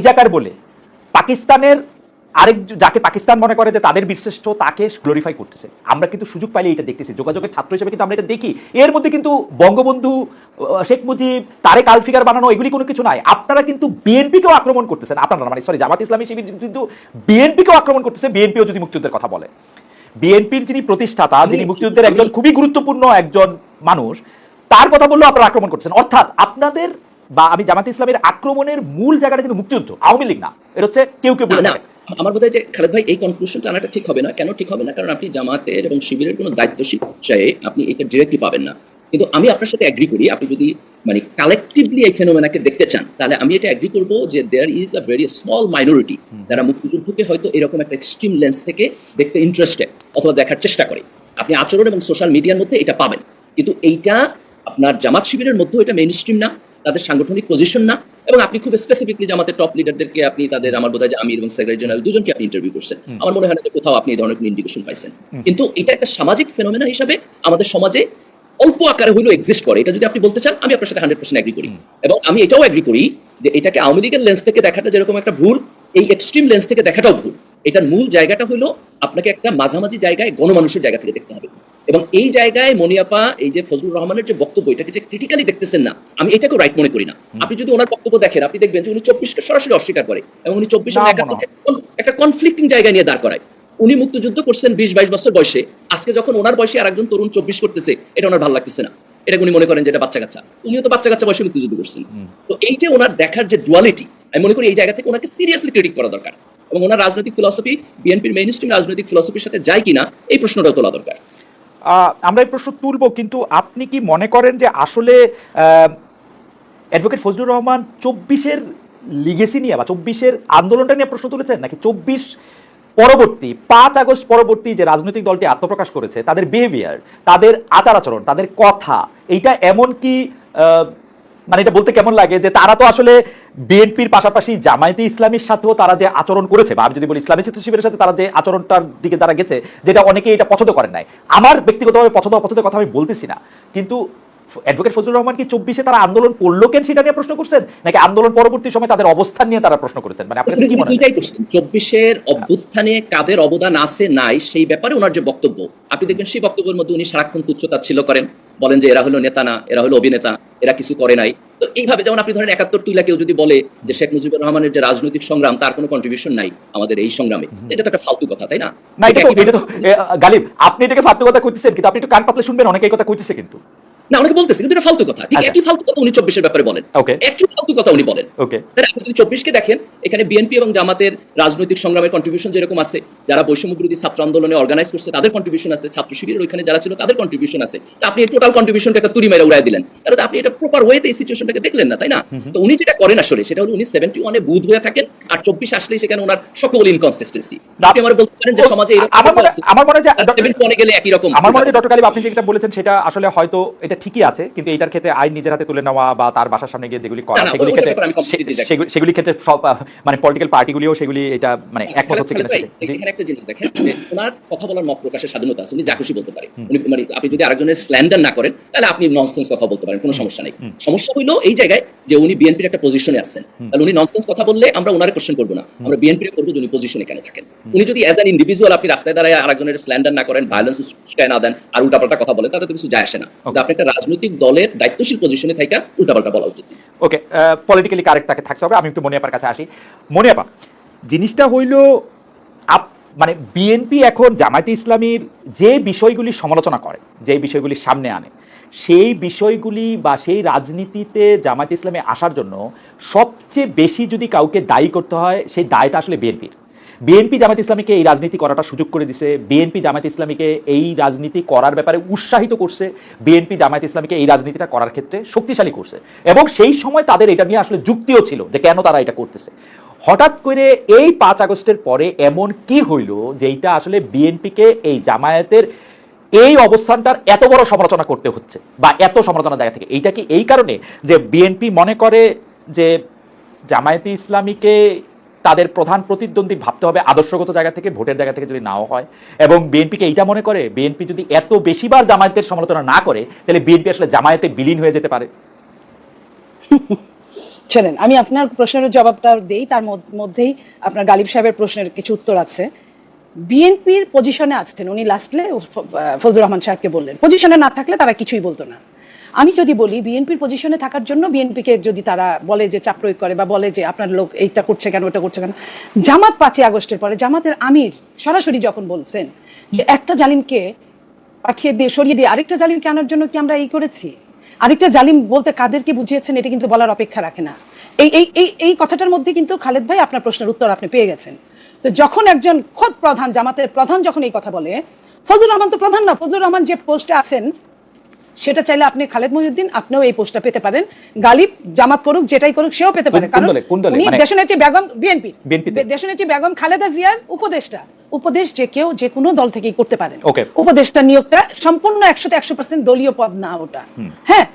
Hijacker বলে পাকিস্তানের আরেক যাকে পাকিস্তান মনে করে যে তাদের বীরশ্রেষ্ঠ তাকে গ্লোরিফাই করতেছে। আমরা কিন্তু সুযোগ পাইলে এটা দেখতেছি। যোগাযোগের ছাত্র হিসেবে কিন্তু আমরা এটা দেখি। এর মধ্যে কিন্তু বঙ্গবন্ধু শেখ মুজিব তারেক আলফিকার বানানো এগুলি কোনো কিছু নাই। আপনারা কিন্তু বিএনপিকেও আক্রমণ করতেছেন। আপনারা মানে সরি জামাত ইসলামী শিবির কিন্তু বিএনপিকেও আক্রমণ করতেছে। বিএনপিও যদি মুক্তিযুদ্ধের কথা বলে। বিএনপির যিনি প্রতিষ্ঠাতা যিনি মুক্তিযুদ্ধের একজন খুবই গুরুত্বপূর্ণ একজন মানুষ তার কথা বললেও আপনারা আক্রমণ করছেন অর্থাৎ আপনাদের বা আমি জামাত ইসলামের আক্রমণের মূল জায়গাটা কিন্তু মুক্তিযুদ্ধ আওয়ামী লীগ না। এটা হচ্ছে কেউ কেউ বলে না আমার বোধ হয় যে খালেদ ভাই এই কনক্লুশনটা আনাটা ঠিক হবে না। কেন ঠিক হবে না? কারণ আপনি জামাতের এবং শিবিরের কোনো দায়িত্বশীল পর্যায়ে আপনি এটা ডিরেক্টলি পাবেন না। কিন্তু আমি আপনার সাথে অ্যাগ্রি করি আপনি যদি মানে কালেকটিভলি এই ফেনোমেনাকে দেখতে চান তাহলে আমি এটা অ্যাগ্রি করব যে there is a very small minority যারা মুক্তিযুদ্ধকে হয়তো এরকম একটা এক্সট্রিম লেন্স থেকে দেখতে ইন্টারেস্টেড অথবা দেখার চেষ্টা করে। আপনি আচরণ এবং সোশ্যাল মিডিয়ার মধ্যে এটা পাবেন। কিন্তু এইটা আপনার জামাত শিবিরের মধ্যেও এটা মেইন স্ট্রিম না। তাদের সাংগঠনিক পজিশন না এবং আপনি খুব স্পেসিফিকলি জামাতের টপ লিডারদেরকে আপনি তাদের আমার বোধ হয় যে আমির এবং সেক্রেটারি জেনারেল দুজনকে আপনি ইন্টারভিউ করছেন। আমার মনে হয় না যে কোথাও আপনি এই ধরনের কোনো ইন্ডিকেশন পাইছেন। কিন্তু এটা একটা সামাজিক ফেনোমেনা হিসাবে আমাদের সমাজে অল্প আকারে হইলেও এক্সিস্ট করে। এটা যদি আপনি বলতে চান আমি আপনার সাথে হান্ড্রেড পার্সেন্ট এগ্রি করি। এবং আমি এটাও এগ্রি করি যে এটাকে আওয়ামী লীগের লেন্স থেকে দেখাটা যেরকম একটা ভুল এই এক্সট্রিম লেন্স থেকে দেখাটাও ভুল। এটার মূল জায়গাটা হলো আপনাকে একটা মাঝামাঝি জায়গায় গণমানুষের জায়গা থেকে দেখতে হবে। এবং এই জায়গায় মনিয়াপা এই যে ফজলুর রহমানের যে বক্তব্য এটাকে যে ক্রিটিক্যালি দেখতেছেন না আমি এটাকে রাইট মনে করি না। আপনি যদি ওনার বক্তব্য দেখেন আপনি দেখবেন যে উনি চব্বিশকে সরাসরি অস্বীকার করে এবং উনি চব্বিশ একটা কনফ্লিক্টিং জায়গা নিয়ে দাঁড় করায়। উনি মুক্তিযুদ্ধ করছেন বিশ বাইশ বছর বয়সে আজকে যখন ওনার বয়সে আর একজন তরুণ চব্বিশ করতেছে এটা ওনার ভালো লাগতেছে না। এটা উনি মনে করেন যে এটা বাচ্চা কাচ্চা। উনিও তো বাচ্চা কাচ্চা বয়সে মুক্তিযুদ্ধ করছেন। তো এই যে ওনার দেখার যে ডুয়ালিটি আমি মনে করি এই জায়গা থেকে ওনাকে সিরিয়াসলি ক্রিটিক করা দরকার। এবং ওনার রাজনৈতিক ফিলসফি বিএনপির মেইন স্ট্রিম রাজনৈতিক ফিলসফির সাথে যায় কিনা এই প্রশ্নটাও তোলা দরকার। আমরা এই প্রশ্ন তুলব, কিন্তু আপনি কি মনে করেন যে আসলে অ্যাডভোকেট ফজলুর রহমান চব্বিশের লিগেসি নিয়ে বা চব্বিশের আন্দোলনটা নিয়ে প্রশ্ন তুলেছেন? নাকি চব্বিশ পরবর্তী, পাঁচ আগস্ট পরবর্তী যে রাজনৈতিক দলটি আত্মপ্রকাশ করেছে, তাদের বিহেভিয়ার তাদের আচার আচরণ, তাদের কথা, এইটা এমন কি মানে এটা বলতে কেমন লাগে যে তারা তো আসলে বিএনপির পাশাপাশি জামায়াতে ইসলামীর সাথেও তারা যে আচরণ করেছে, বা আমি যদি বলি ইসলামী ছাত্র শিবিরের সাথে তারা যে আচরণটার দিকে তারা গেছে, যেটা অনেকেই এটা পছন্দ করেন নাই। আমার ব্যক্তিগতভাবে পছন্দ অপছন্দের কথা আমি বলতেছি না। কিন্তু অ্যাডভোকেট ফজলুর রহমান কি চব্বিশে তারা আন্দোলন করল কেন সেটা নিয়ে প্রশ্ন করছেন? নাকি আন্দোলন পরবর্তী সময় তাদের অবস্থান নিয়ে তারা প্রশ্ন করেছেন? মানে আপনার কি মনে চব্বিশের অভ্যুত্থানে কাদের অবদান আছে নাই, সেই ব্যাপারে ওনার যে বক্তব্য, আপনি দেখবেন সেই বক্তব্যের মধ্যে উনি সারাক্ষণ তুচ্ছতা ছিল করেন। বলেন যে এরা হলো নেতা না এরা হলো অভিনেতা এরা কিছু করে নাই। তো এইভাবে যেমন আপনি ধরেন একাত্তর তুইলা কেউ যদি বলে যে শেখ মুজিবুর রহমানের যে রাজনৈতিক সংগ্রাম তার কোনো কন্ট্রিবিউশন নাই আমাদের এই সংগ্রামে। এটা তো একটা ফালতু কথা তাই না? না এটা তো গালিব আপনি এটাকে ফালতু কথা করতেছেন কিন্তু আপনি একটু কান পাতলে শুনবেন অনেকে কথা কইতেছে কিন্তু। না অনেকে বলতেছে কিন্তু এটা ফালতু কথা। ঠিক আচ্ছা। একই ফালতু কথা উনি চব্বিশের ব্যাপারে বলেন। একই ফালতু কথা উনি বলেন। তাহলে আপনি যদি চব্বিশকে দেখেন এখানে বিএনপি এবং জামাতের রাজনৈতিক সংগ্রামের কন্ট্রিবিউশন যেরকম আছে যারা বৈষম্য বিরোধী ছাত্র আন্দোলনে অর্গানাইজ করছে তাদের কন্ট্রিবিউশন আছে। ছাত্র শিবিরের ওইখানে যারা ছিল তাদের কন্ট্রিবিউশন আছে। আপনি টোটাল কন্ট্রিবিউশনটা একটা তুরি মেরে উড়াই দিলেন। তাহলে আপনি এটা প্রপার ওয়েতে এই সিচুয়েশনটাকে দেখলেন না তাই না? তো উনি যেটা করেন আসলে সেটা হলো উনি সেভেন্টি ওয়ানে বুধ হয়ে থাকেন আর চব্বিশ আসলেই সেখানে ওনার সকল ইনকনসিস্টেন্সি আপনি আমার বলতে পারেন যে সমাজে আমার মনে মনে হয় 71 এ গেলে একই রকম। আমার মনে হয় ডক্টর কালিব আপনি যেটা বলেছেন সেটা আসলে হয়তো এটা ঠিকই আছে কিন্তু এটার ক্ষেত্রে আইন নিজের হাতে তুলে নেওয়া বা তার বাসার সামনে গিয়ে যেগুলি করা সেগুলি ক্ষেত্রে। সেগুলি- ক্ষেত্রে সব মানে পলিটিক্যাল পার্টিগুলিও সেগুলি এটা মানে একমত হচ্ছে কিনা। এখানে একটা জিনিস দেখেন ওনার কথা বলার মত প্রকাশের স্বাধীনতা আছে উনি যা খুশি বলতে পারে। উনি মানে আপনি যদি আরেকজনের স্ল্যান্ডার না করেন তাহলে আপনি ননসেন্স কথা বলতে পারেন কোনো সমস্যা নেই। সমস্যা হইল এই জায়গায় যে উনি বিএনপির একটা পজিশনে আছেন। তাহলে উনি ননসেন্স কথা বললে আমরা ওনারে কোশ্চেন করব না। আমরা বিএনপির করব উনি পজিশনে কেন থাকেন। উনি যদি অ্যাজ অ্যান ইন্ডিভিজুয়াল আপনি রাস্তায় দাঁড়ায় আরেকজনের স্ল্যান্ডার না করেন ভায়োলেন্স না দেন আর উল্টাপাল্টা কথা বলেন তাতে তো কিছু যায় আসে না। আপনি একটা রাজনৈতিক দলের দায়িত্বশীল পজিশনে থাকা উল্টাপাল্টা বলা উচিত। ওকে পলিটিক্যালি কারেক্ট তাকে থাকতে হবে। আমি একটু মনিয়াপার কাছে আসি। মনিয়াপা জিনিসটা হইল আপ মানে বিএনপি এখন জামায়াতে ইসলামীর যে বিষয়গুলি সমালোচনা করে যে বিষয়গুলি সামনে আনে সেই বিষয়গুলি বা সেই রাজনীতিতে জামায়াতে ইসলামে আসার জন্য সবচেয়ে বেশি যদি কাউকে দায়ী করতে হয়, সেই দায়টা আসলে বিএনপির। বিএনপি জামাত ইসলামীকে এই রাজনীতি করাটা সুযোগ করে দিছে, বিএনপি জামাত ইসলামীকে এই রাজনীতি করার ব্যাপারে উৎসাহিত করছে, বিএনপি জামাত ইসলামীকে এই রাজনীতিটা করার ক্ষেত্রে শক্তিশালী করছে। এবং সেই সময় তাদের এটা নিয়ে আসলে যুক্তিও ছিল যে কেন তারা এটা করতেছে। হঠাৎ করে এই পাঁচ আগস্টের পরে এমন কি হইল যেইটা আসলে বিএনপিকে এই জামায়াতের এই অবস্থানটার এত বড় সমালোচনা করতে হচ্ছে বা এত সমালোচনা জায়গা থেকে। এইটা কি এই কারণে যে বিএনপি মনে করে যে জামায়াতে ইসলামীকে তাদের প্রধান প্রতিদ্বন্দ্বী ভাবতে হবে আদর্শগত জায়গা থেকে, ভোটের জায়গা থেকে যদি নাও হয়, এবং বিএনপিকে এইটা মনে করে, বিএনপি যদি এত বেশিবার জামায়াতের সমালোচনা না করে, তাহলে বিএনপি আসলে জামায়াতে বিলীন হয়ে যেতে পারে। শোনেন, আমি আপনার প্রশ্নের জবাবটা দেই, তার মধ্যেই আপনার গালিব সাহেবের প্রশ্নের কিছু উত্তর আছে। বিএনপির পজিশনে আছেন উনি লাস্টলে ফজলুর রহমান সাহেবকে বললেন। পজিশনে না থাকলে তারা কিছুই বলতো না। আমি যদি বলি, বিএনপির পজিশনে থাকার জন্য বিএনপিকে যদি তারা বলে যে চাপ প্রয়োগ করে বা বলে যে আপনার লোক এইটা করছে কেন, ওটা করছে কেন, জামাত পাঁচই আগস্টের পরে জামাতের আমির সরাসরি যখন বলছেন যে একটা জালিমকে পাঠিয়ে দিয়ে, সরিয়ে দিয়ে আরেকটা জালিমকে আনার জন্য কি আমরা এই করেছি? আরেকটা জালিম বলতে কাদেরকে বুঝিয়েছেন, এটা কিন্তু বলার অপেক্ষা রাখে না। এই এই এই এই কথাটার মধ্যে কিন্তু খালেদ ভাই আপনার প্রশ্নের উত্তর আপনি পেয়ে গেছেন। তো যখন একজন খোদ প্রধান জামাতের প্রধান যখন এই কথা বলে ফজলুর রহমান তো প্রধান না ফজলুর রহমান যে পোস্টে আছেন সেটা চাইলে আপনি খালেদ মহিউদ্দিন আপনিও এই পোস্টটা পেতে পারেন। গালিব জামাত করুক যেটাই করুক সেও পেতে পারে। দলে? উনি মানে- দেশনেত্রী বেগম বিএনপি? দেশনেত্রী বেগম খালেদা জিয়ার উপদেষ্টা। উপদেশ যে কেউ যে কোনো দল থেকেই করতে পারেন। উপদেষ্টা নিয়োগটা সম্পূর্ণ একশোতে একশো পার্সেন্ট দলীয় পদ না ওটা। হ্যাঁ